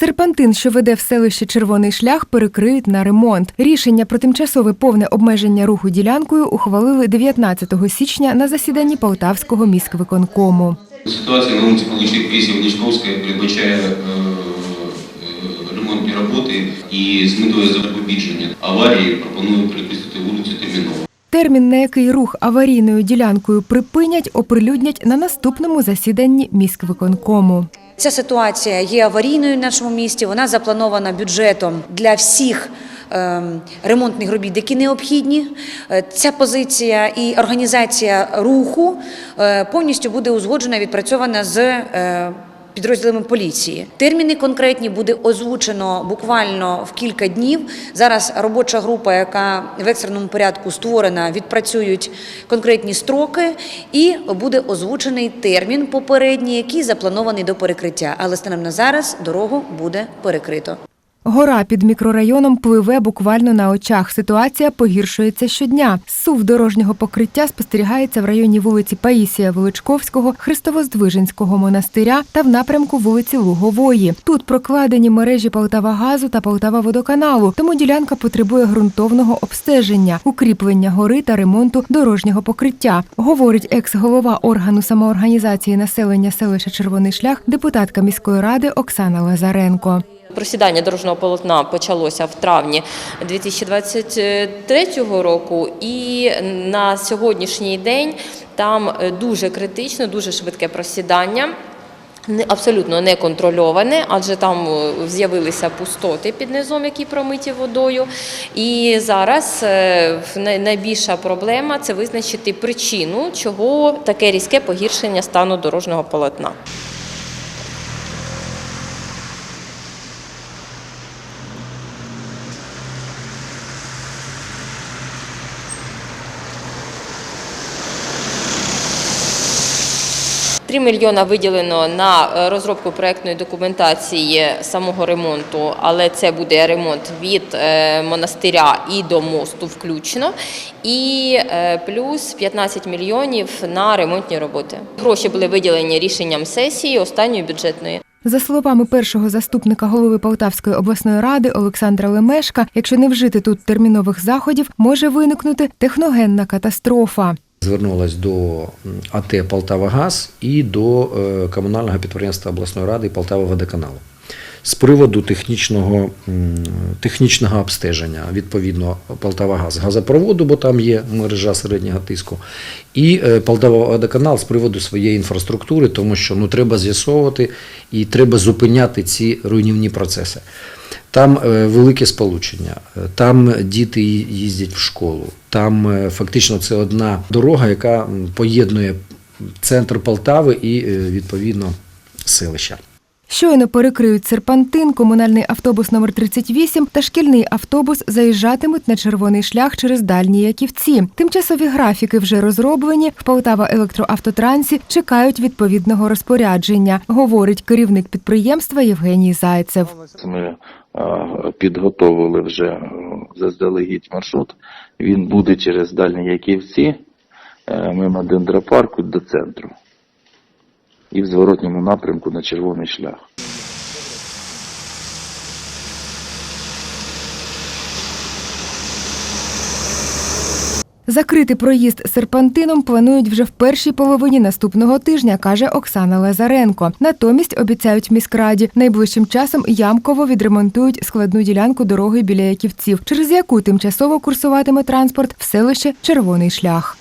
Серпантин, що веде в селище Червоний шлях, перекриють на ремонт. Рішення про тимчасове повне обмеження руху ділянкою ухвалили 19 січня на засіданні Полтавського міськвиконкому. Ситуація на вулиці Павлічних Крісів Величковська передбачає е, е, ремонтні роботи і з метою запобідження аварії пропоную перекрестити вулицю терміново. Термін, на який рух аварійною ділянкою припинять, оприлюднять на наступному засіданні міськвиконкому. Ця ситуація є аварійною в нашому місті. Вона запланована бюджетом для всіх. ем, Ремонтних робіт, які необхідні, Е, ця позиція і організація руху е, повністю буде узгоджена відпрацьована з е, підрозділами поліції. Терміни конкретні буде озвучено буквально в кілька днів. Зараз робоча група, яка в екстреному порядку створена, відпрацюють конкретні строки, і буде озвучений термін попередній, який запланований до перекриття. Але станом на зараз дорогу буде перекрито. Гора під мікрорайоном пливе буквально на очах. Ситуація погіршується щодня. Сув дорожнього покриття спостерігається в районі вулиці Паїсія Величковського, Христово-Здвиженського монастиря та в напрямку вулиці Лугової. Тут прокладені мережі Полтавагазу та Полтава-водоканалу, тому ділянка потребує ґрунтовного обстеження, укріплення гори та ремонту дорожнього покриття. Говорить екс-голова органу самоорганізації населення селища Червоний шлях, депутатка міської ради Оксана Лазаренко. Просідання дорожнього полотна почалося в травні 2023 року, і на сьогоднішній день там е, дуже критично, дуже швидке просідання. Абсолютно не контрольоване, адже там е, з'явилися пустоти під низом, які промиті водою. І зараз е, найбільша проблема це визначити причину, чого таке різке погіршення стану дорожнього полотна. Три мільйона виділено на е, розробку проектної документації самого ремонту, але це буде ремонт від е, монастиря і до мосту включно. І е, плюс 15 мільйонів на ремонтні роботи. Гроші були виділені рішенням сесії останньої бюджетної. За словами першого заступника голови Полтавської обласної ради Олександра Лемешка, якщо не вжити тут термінових заходів, може виникнути техногенна катастрофа. Звернулась до АТ Полтавагаз і до е, комунального підприємства обласної ради Полтава водоканалу з приводу технічного, технічного обстеження, відповідно, Полтавагаз газопроводу, бо там є мережа середнього тиску, і е, Полтава водоканал з приводу своєї інфраструктури, тому що ну, треба з'ясовувати і треба зупиняти ці руйнівні процеси. Там е, велике сполучення, там діти їздять в школу. Там е, фактично це одна дорога, яка поєднує центр Полтави і е, відповідно селища. Щойно перекриють серпантин, комунальний автобус номер 38 та шкільний автобус заїжджатимуть на червоний шлях через дальні Яківці. Тимчасові графіки вже розроблені. В Полтава електроавтотрансі чекають відповідного розпорядження, говорить керівник підприємства Євгеній Зайцев. Ми е, підготовили вже е, заздалегідь маршрут. Він буде через Дальні Яківці, е, мимо дендропарку до центру. І в зворотньому напрямку на червоний шлях. Закрити проїзд серпантином планують вже в першій половині наступного тижня, каже Оксана Лазаренко. Натомість обіцяють міськраді найближчим часом ямково відремонтують складну ділянку дороги біля Яківців, через яку тимчасово курсуватиме транспорт в селище Червоний шлях.